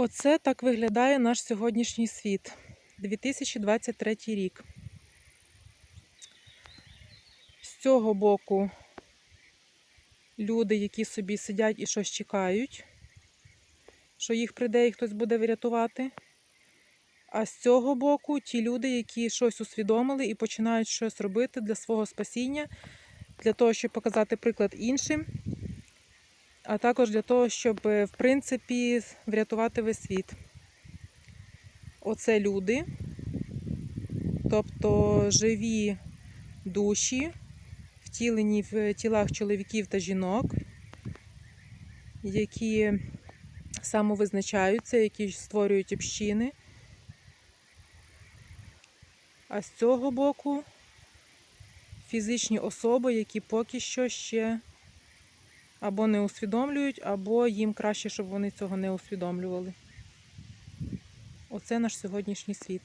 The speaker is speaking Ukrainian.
Оце так виглядає наш сьогоднішній світ. 2023 рік. З цього боку люди, які собі сидять і щось чекають, що їх прийде і хтось буде врятувати. А з цього боку ті люди, які щось усвідомили і починають щось робити для свого спасіння, для того, щоб показати приклад іншим, а також для того, щоб, е, в принципі, врятувати весь світ. Оце люди, тобто живі душі, втілені в тілах чоловіків та жінок, які самовизначаються, які створюють общини. А з цього боку фізичні особи, які поки що ще або не усвідомлюють, або їм краще, щоб вони цього не усвідомлювали. Оце наш сьогоднішній світ.